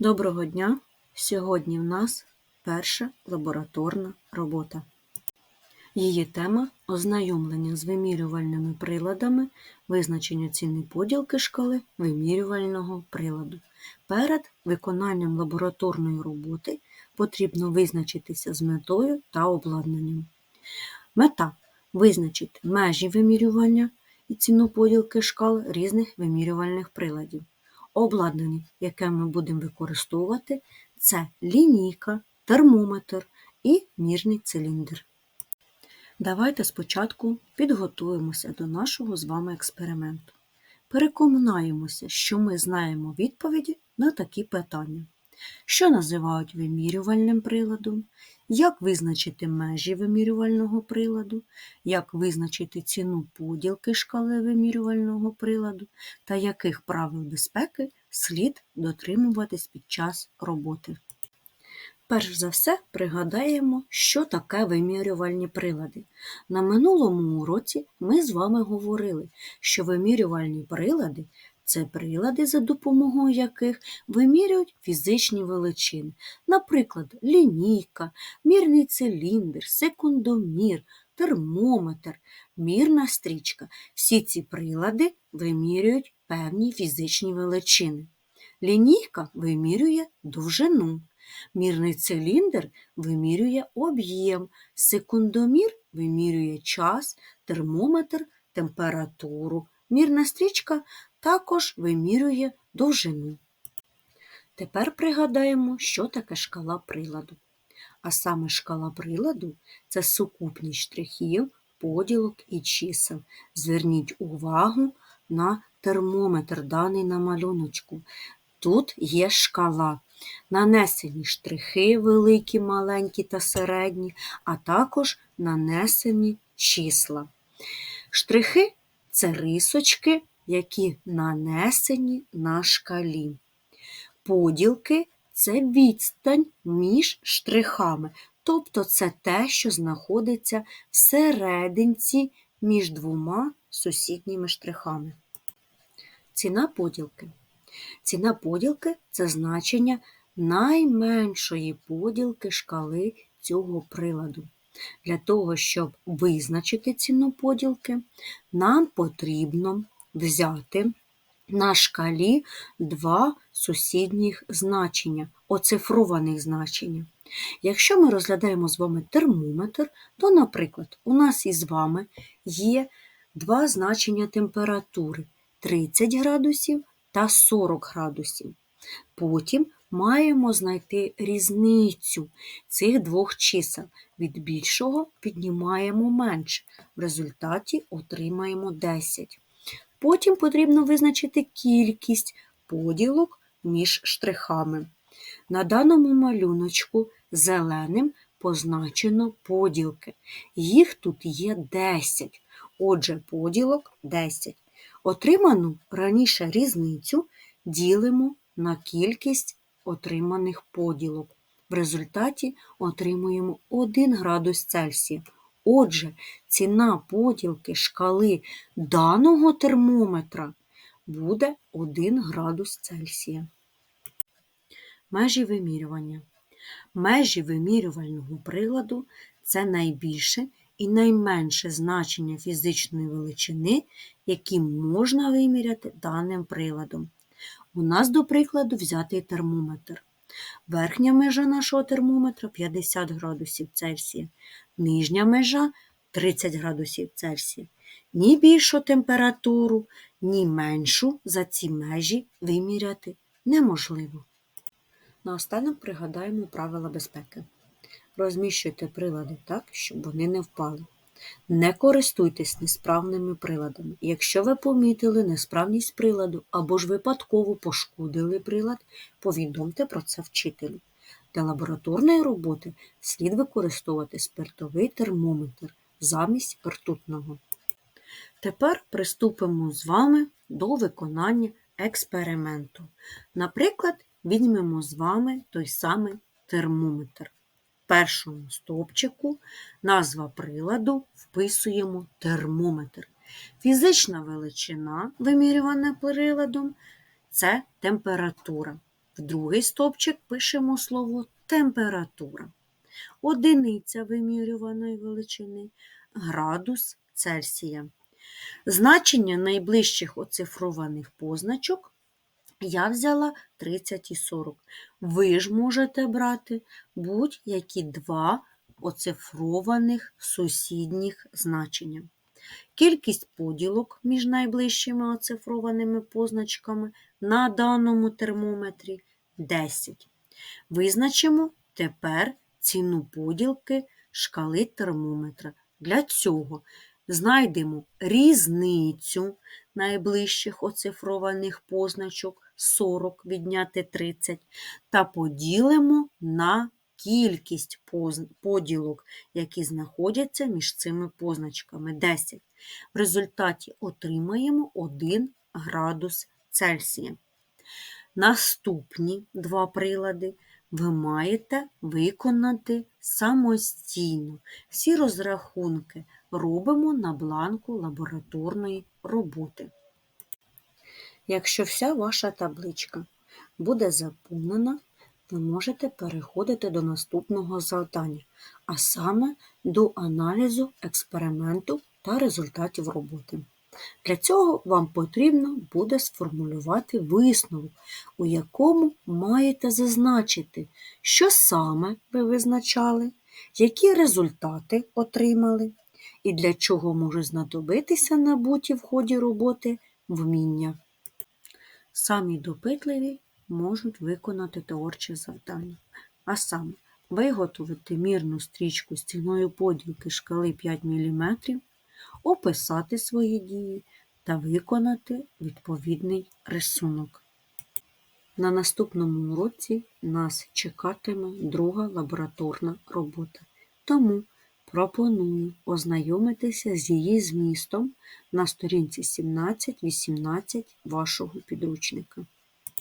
Доброго дня! Сьогодні в нас перша лабораторна робота. Її тема ознайомлення з вимірювальними приладами, визначення ціни поділки шкали вимірювального приладу. Перед виконанням лабораторної роботи потрібно визначитися з метою та обладнанням. Мета визначити межі вимірювання і ціну поділки шкал різних вимірювальних приладів. Обладнання, яке ми будемо використовувати, це лінійка, термометр і мірний циліндр. Давайте спочатку підготуємося до нашого з вами експерименту. Переконаємося, що ми знаємо відповіді на такі питання. Що називають вимірювальним приладом, як визначити межі вимірювального приладу, як визначити ціну поділки шкали вимірювального приладу та яких правил безпеки слід дотримуватись під час роботи. Перш за все пригадаємо, що таке вимірювальні прилади. На минулому уроці ми з вами говорили, що вимірювальні прилади це прилади, за допомогою яких вимірюють фізичні величини, наприклад, лінійка, мірний циліндр, секундомір, термометр, мірна стрічка. Всі ці прилади вимірюють певні фізичні величини. Лінійка вимірює довжину. Мірний циліндр вимірює об'єм, секундомір вимірює час, термометр температуру. Мірна стрічка також вимірює довжину. Тепер пригадаємо, що таке шкала приладу. А саме шкала приладу це сукупність штрихів, поділок і чисел. Зверніть увагу на термометр, даний на малюночку. Тут є шкала. Нанесені штрихи великі, маленькі та середні, а також нанесені числа. Штрихи це рисочки, які нанесені на шкалі. Поділки це відстань між штрихами, тобто це те, що знаходиться всерединці між двома сусідніми штрихами. Ціна поділки. Ціна поділки це значення найменшої поділки шкали цього приладу. Для того, щоб визначити ціну поділки, нам потрібно взяти на шкалі два сусідніх значення, оцифрованих значення. Якщо ми розглядаємо з вами термометр, то, наприклад, у нас із вами є два значення температури 30 градусів та 40 градусів. Потім маємо знайти різницю цих двох чисел. Від більшого піднімаємо менше. В результаті отримаємо 10. Потім потрібно визначити кількість поділок між штрихами. На даному малюночку зеленим позначено поділки. Їх тут є 10. Отже, поділок 10. Отриману раніше різницю ділимо на кількість отриманих поділок. В результаті отримуємо 1 градус Цельсія. Отже, ціна поділки шкали даного термометра буде 1 градус Цельсія. Межі вимірювання. Межі вимірювального приладу це найбільше і найменше значення фізичної величини, які можна виміряти даним приладом. У нас, до прикладу, взятий термометр. Верхня межа нашого термометра 50 градусів Цельсія, нижня межа 30 градусів Цельсія. Ні більшу температуру, ні меншу за ці межі виміряти неможливо. Наостанок пригадаємо правила безпеки. Розміщуйте прилади так, щоб вони не впали. Не користуйтесь несправними приладами. Якщо ви помітили несправність приладу або ж випадково пошкодили прилад, повідомте про це вчителю. Для лабораторної роботи слід використовувати спиртовий термометр замість ртутного. Тепер приступимо з вами до виконання експерименту. Наприклад, візьмемо з вами той самий термометр першому стовпчику назва приладу вписуємо термометр. Фізична величина, вимірювана приладом, це температура. В другий стовпчик пишемо слово температура. Одиниця вимірюваної величини, градус Цельсія. Значення найближчих оцифрованих позначок я взяла 30 і 40. Ви ж можете брати будь-які два оцифрованих сусідніх значення. Кількість поділок між найближчими оцифрованими позначками на даному термометрі 10. Визначимо тепер ціну поділки шкали термометра. Для цього знайдемо різницю найближчих оцифрованих позначок 40 відняти 30 та поділимо на кількість поділок, які знаходяться між цими позначками 10. В результаті отримаємо 1 градус Цельсія. Наступні два прилади ви маєте виконати самостійно. Всі розрахунки робимо на бланку лабораторної роботи. Якщо вся ваша табличка буде заповнена, ви можете переходити до наступного завдання, а саме до аналізу експерименту та результатів роботи. Для цього вам потрібно буде сформулювати висновок, у якому маєте зазначити, що саме ви визначали, які результати отримали, і для чого може знадобитися набуті в ході роботи вміння. Самі допитливі можуть виконати творче завдання, а саме виготовити мірну стрічку з ціною поділки шкали 5 мм, описати свої дії та виконати відповідний рисунок. На наступному уроці нас чекатиме друга лабораторна робота. Тому пропоную ознайомитися з її змістом на сторінці 17-18 вашого підручника.